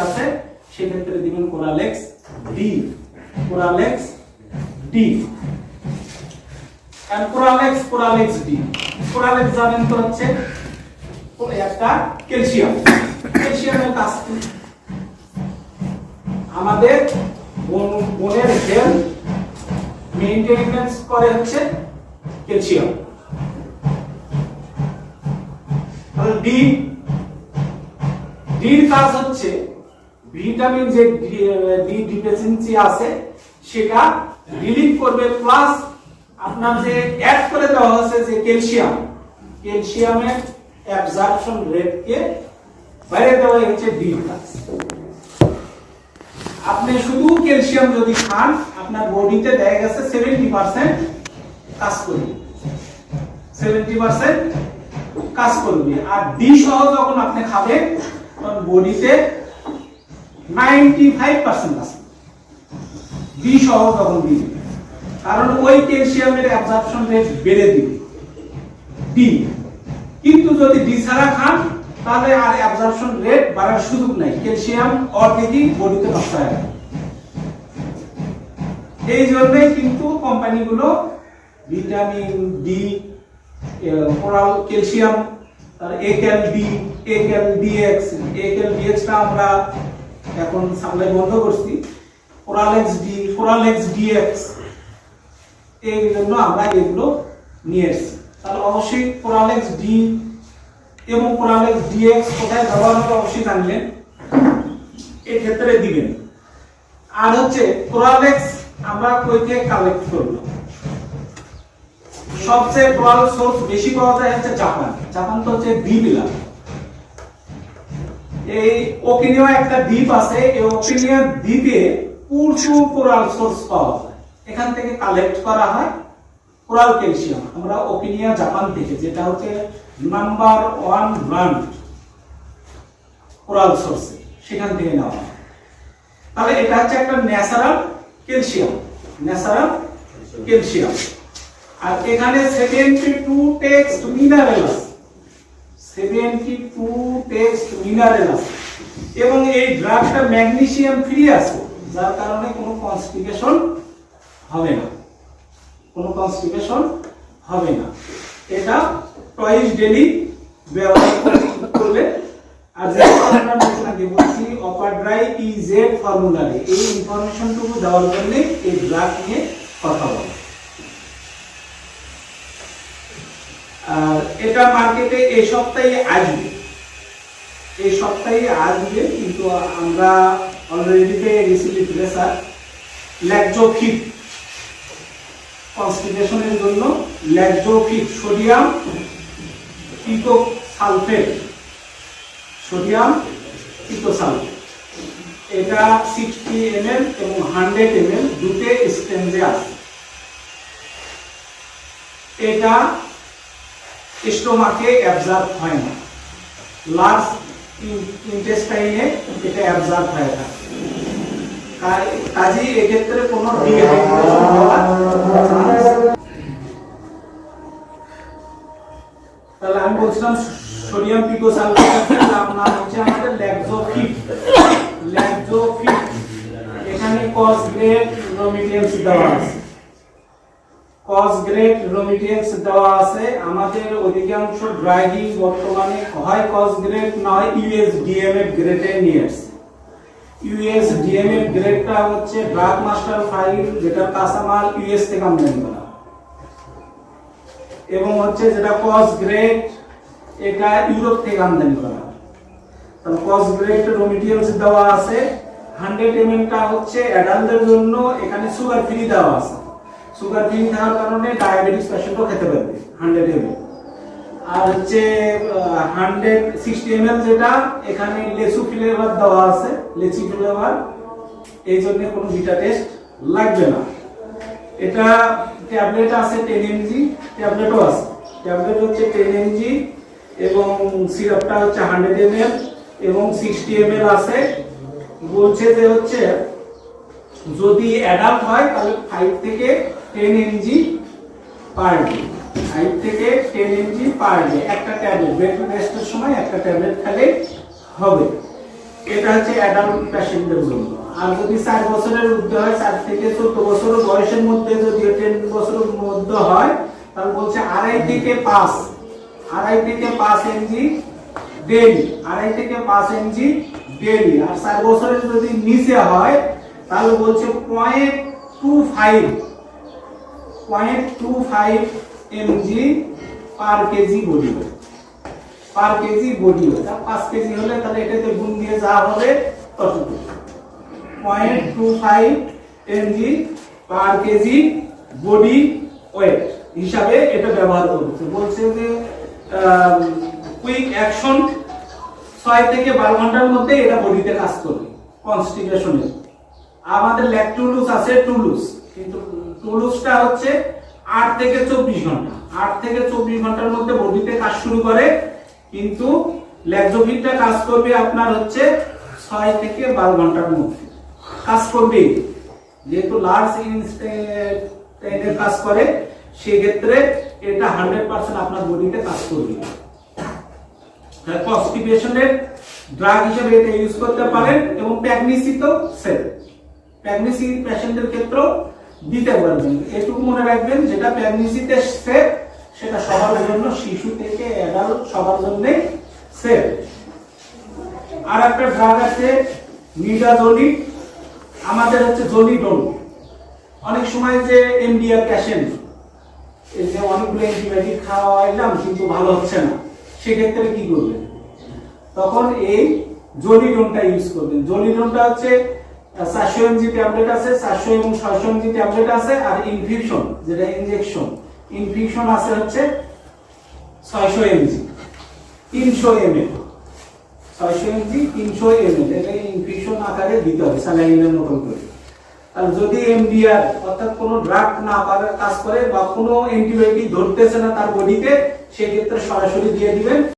আছে, সেক্ষেত্রে দিবেন Coralex D Coralex D Coralex Coralex D Coralex জানেন তো হচ্ছে একটা ক্যালসিয়াম। ক্যালসিয়ামের কাজ আমাদের বন- বনের হেলথ মেইনটেনেন্স করে হচ্ছে ক্যালসিয়াম। ডি ডির কাজ হচ্ছে ভিটামিন যে ডি ডিফিসিয়েন্সি আছে, সেটা রিলিভ করবে প্লাস আপনার যে অ্যাড করে দেওয়া হয়েছে যে ক্যালসিয়াম ক্যালসিয়ামের অ্যাবজর্পশন রেটকে বাইরে দেওয়া হচ্ছে ডির কাজ আপনি শুধু ক্যালসিয়াম যদি খান, আপনার বডিতে দেখা গেছে সেভেন্টি পার্সেন্ট কাজ করবে। সেভেন্টি পার্সেন্ট কাজ করবে। আর ডি সহ যখন আপনি খাবেন, তখন বডিতে নাইনটি ফাইভ পার্সেন্ট করবে ডি সহ তখন দিবে কারণ ওই ক্যালসিয়ামের অ্যাবজর্পশন রেট বেড়ে দিবে। ডি। কিন্তু যদি ডি ছাড়া খান, তাহলে আর অ্যাবজর্পশন রেট বাড়ার সুযোগ নাই। ক্যালসিয়াম অর্ধেকই বডিতে নষ্ট এই জন্যই কিন্তু কোম্পানিগুলো ভিটামিন ডি ওরাল ক্যালসিয়াম একেল ডি একেল ডিএক্স একেল ডিএক্সটা আমরা এখন সাপ্লাই বন্ধ করছি। ওরালেক্স ডি ওরালেক্স ডিএক্স এই জন্য আমরা এগুলো নিয়ে এসেছি। তাহলে অবশ্যই কোরালেক্স ডি এবং কোরালেক্স ডিএক্স কোথায় ব্যবহার হবে অবশ্যই জানলেন এই ক্ষেত্রে দিবেন। আর হচ্ছে কোরালেক্স আমরা কই থেকে কালেক্ট করব? সবচেয়ে কোরাল সোর্স বেশি পাওয়া যায় হচ্ছে জাপান জাপান তো হচ্ছে দ্বীপ এলাকা এই ওকিনিয়া একটা দ্বীপ আছে, এই ওকিনিয়া দ্বীপে প্রচুর কোরাল সোর্স পাওয়া যায়। এখান থেকে কালেক্ট করা হয় কোরাল ক্যালসিয়াম। আমরা ওকিনিয়া জাপান থেকে, যেটা হচ্ছে number one brand coral source, সেখান থেকে নেওয়া হয়। তাহলে এটা হচ্ছে একটা ন্যাচারাল ক্যালসিয়াম ন্যাচারাল ক্যালসিয়াম। আর এখানে সেভেন্টি টু টেক্সট মিনারেল আছে সেভেন্টি টু টেক্সট মিনারেল আছে এবং এই ড্রাগটা ম্যাগনেসিয়াম ফ্রি আছে, যার কারণে কোনো কনস্টিপেশন হবে না। কোনো কনস্টিপেশন হবে না। এটা টয়েস ডেলি ব্যবহার করলে আর যে আমরা নতুন বলছি অপার ড্রাই ইজেড ফর্মুলারে এই ইনফরমেশনটুকু দেওয়ার জন্য এই ড্রাগ নিয়ে কথা বলা আর এটা মার্কেটে এই সপ্তাহে আসবে। এই সপ্তাহে আসবে, কিন্তু আমরা অলরেডি পেয়ে গেছি লিটারেচার ল্যাকজোফিট কনস্টিপেশনের জন্য ল্যাকজোফিট সোডিয়াম পিটোসালফেট সোডিয়াম পিটোসালফেট এটা সিক্সটি এম এল এবং হান্ড্রেড এমএল দুটো স্ট্যান্ডে আছে। এটা স্টোমাকে অ্যাবজর্ব হয় না। লার্জ ইন্টেস্টাইনে এটা অ্যাবজর্ব হয়ে থাকে। কাজেই এক্ষেত্রে কোনো তাহলে আমি বলছিলাম সোডিয়াম পিকোসালফেটের নাম হচ্ছে আমাদের ল্যাকজোফিট ল্যাকজোফিট এখানে কস গ্রেড রোমিডিয়ামস দেওয়া আছে। কস গ্রেড রোমিডিয়ামস দেওয়া আছে। আমাদের অধিকাংশ ড্রাইভিং বর্তমানে হয় কস গ্রেড নয় ইউএস ডিএমএফ গ্রেডে নিয়ে আসছে ইউএস ডিএমএফ গ্রেডটা হচ্ছে ড্রাগ মাস্টার ফাইল যেটা কাঁচামাল ইউএস থেকে আমদানি করা এবং হচ্ছে যেটা কস গ্রেড এটা ইউরোপ থেকে আমদানি করা। তাহলে কস গ্রেড রোমিডিয়ামস দেওয়া আছে। হান্ড্রেড এমএল টা হচ্ছে অ্যাডাল্টদের জন্য, এখানে সুগার ফ্রি দেওয়া আছে। সুগার ফ্রি থাকার কারণে ডায়াবেটিস পেশেন্টও খেতে পারবে হান্ড্রেড এমএল আর হচ্ছে হান্ড্রেড সিক্সটি এমএল যেটা, এখানে লেচু ফ্লেভার দেওয়া আছে, লেচি ফ্লেভার এই জন্য কোনো বিটা টেস্ট লাগবে না। এটা ট্যাবলেট আছে টেন এমজি ট্যাবলেটও আছে। ট্যাবলেট হচ্ছে টেন এমজি এবং সিরাপটা হচ্ছে হান্ড্রেড এমএল এবং সিক্সটি এমএল আছে। বলছে যে হচ্ছে, যদি অ্যাডাল্ট হয়, তাহলে ফাইভ থেকে ten mg per day. Five থেকে টেন এমজি পার ডে। একটা ট্যাবলেট, বেড রেস্টের সময় একটা ট্যাবলেট খেলে হবে। এটা হচ্ছে অ্যাডাল্ট পেশেন্টদের জন্য। আর যদি চার বছরের ঊর্ধ্বে হয়, চার থেকে চোদ্দ বছর বয়সের মধ্যে যদি টেন বছরের মধ্যে হয়, তাহলে বলছে আড়াই থেকে পাঁচ, আড়াই থেকে পাঁচ এমজি ডেলি আড়াই থেকে পাঁচ এমজি ডেলি আর চার বছরের যদি নিচে হয়, তাহলে বলছে point two five point two five mg per kg body weight per kg body weight পাঁচ কেজি হলে তাহলে এটাতে গুণ দিয়ে যা হবে ততটুকু। Point two five mg per kg body weight হিসাবে এটা ব্যবহার করছে। বলছে যে কুইক অ্যাকশন ছয় থেকে বারো ঘণ্টার মধ্যে এটা বডিতে কাজ করবে। কনস্টিপেশনের আমাদের ল্যাকটুলুস আছে টুলুস। কিন্তু টুলুসটা হচ্ছে আট থেকে চব্বিশ ঘণ্টা। আট থেকে চব্বিশ ঘণ্টার মধ্যে বডিতে কাজ শুরু করে, কিন্তু ল্যাকজোভিটটা কাজ করবে আপনার হচ্ছে ছয় থেকে বারো ঘণ্টার মধ্যে। কাজ করবে যেহেতু লার্জ ইনস্টেন্টের কাজ করে, সেক্ষেত্রে এটা হান্ড্রেড পার্সেন্ট আপনার বডিতে কাজ করবে। কনস্টিপেশনের ড্রাগ হিসেবে এটা ইউজ করতে পারেন এবং প্যাগনেসি তো সেম প্যাগনেসি পেশেন্টের ক্ষেত্রেও দিতে পারবেন। এটুকু মনে রাখবেন, যেটা প্যাগনেসিতে সেফ সেটা সবার জন্য, শিশু থেকে অ্যাডাল্ট সবার জন্য সেফ আর একটা ড্রাগ আছে মিডাজোলি আমাদের হচ্ছে জলিডোন অনেক সময় যে এমডিআর পেশেন্ট এই যে অনেকগুলো অ্যান্টিবায়োটিক খাওয়াইলাম, কিন্তু ভালো হচ্ছে না। সেক্ষেত্রে কি করবেন? তখন এই জলিডোনটা ইউজ করবেন। জলিডোনটা হচ্ছে চারশো এমজি ট্যাবলেট আছে চারশো এবং ছয়শো এমজি ট্যাবলেট আছে, আর ইনফিউশন যেটা ইনজেকশন ইনফিউশন আছে হচ্ছে ছয়শো এমজি, তিনশো এমএল, ছয়শো এমজি, তিনশো এমএল, এটা ইনফিউশন আকারে দিতে হবে স্যালাইনের মতন করে। আর যদি এমডিআর অর্থাৎ কোনো ড্রাগ না কাজ করে বা কোনো অ্যান্টিবায়োটিক ধরতেছে না তার বডিতে সেক্ষেত্রে সরাসরি দিয়ে দিবেন।